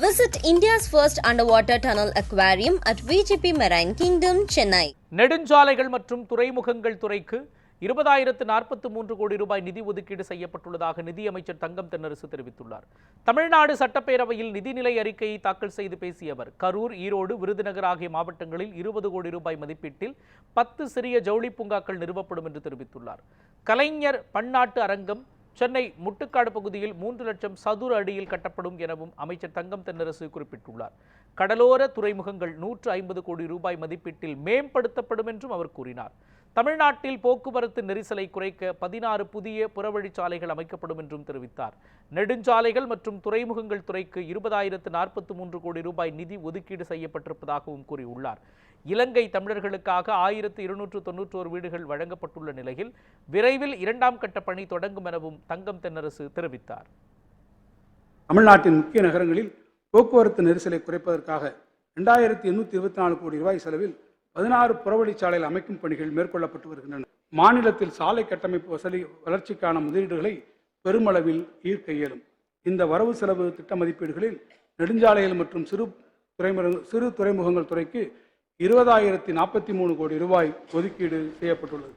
Visit India's first underwater tunnel aquarium at VGP Marine Kingdom, Chennai. நெடுஞ்சாலைகள் மற்றும் துறைமுகங்கள் துறைக்கு இருபதாயிரத்து நாற்பத்து மூன்று கோடி ரூபாய் நிதி ஒதுக்கீடு செய்யப்பட்டுள்ளதாக நிதியமைச்சர் தங்கம் தென்னரசு தெரிவித்துள்ளார் தமிழ்நாடு சட்டப்பேரவையில் நிதிநிலை அறிக்கையை தாக்கல் செய்து பேசிய அவர் கரூர் ஈரோடு விருதுநகர் ஆகிய மாவட்டங்களில் இருபது கோடி ரூபாய் மதிப்பீட்டில் பத்து சிறிய ஜவுளி பூங்காக்கள் நிறுவப்படும் என்று தெரிவித்துள்ளார் கலைஞர் பன்னாட்டு அரங்கம் சென்னை முட்டுக்காடு பகுதியில் மூன்று லட்சம் சதுர அடியில் கட்டப்படும் எனவும் அமைச்சர் தங்கம் தென்னரசு குறிப்பிட்டுள்ளார். கடலோர துறைமுகங்கள் நூற்று ஐம்பது கோடி ரூபாய் மதிப்பீட்டில் மேம்படுத்தப்படும் என்றும் அவர் கூறினார். தமிழ்நாட்டில் போக்குவரத்து நெரிசலை குறைக்க பதினாறு புதிய புறவழிச்சாலைகள் அமைக்கப்படும் என்றும் தெரிவித்தார். நெடுஞ்சாலைகள் மற்றும் துறைமுகங்கள் துறைக்கு இருபதாயிரத்து நாற்பத்தி மூன்று கோடி ரூபாய் நிதி ஒதுக்கீடு செய்யப்பட்டிருப்பதாகவும் கூறியுள்ளார். இலங்கை தமிழர்களுக்காக ஆயிரத்து இருநூற்று தொன்னூற்றோரு வீடுகள் வழங்கப்பட்டுள்ள நிலையில் விரைவில் இரண்டாம் கட்ட பணி தொடங்கும் எனவும் தங்கம் தென்னரசு தெரிவித்தார். தமிழ்நாட்டின் முக்கிய நகரங்களில் போக்குவரத்து நெரிசலை குறைப்பதற்காக ரெண்டாயிரத்தி எண்ணூற்றி இருபத்தி நாலு கோடி ரூபாய் செலவில் பதினாறு புறவழி சாலையில் அமைக்கும் பணிகள் மேற்கொள்ளப்பட்டு வருகின்றன. மாநிலத்தில் சாலை கட்டமைப்பு வசதி வளர்ச்சிக்கான முதலீடுகளை பெருமளவில் ஈர்க்க இயலும். இந்த வரவு செலவு திட்ட மதிப்பீடுகளில் நெடுஞ்சாலைகள் மற்றும் சிறு துறைமுக சிறு துறைமுகங்கள் துறைக்கு இருபதாயிரத்தி நாற்பத்தி மூணு கோடி ரூபாய் ஒதுக்கீடு செய்யப்பட்டுள்ளது.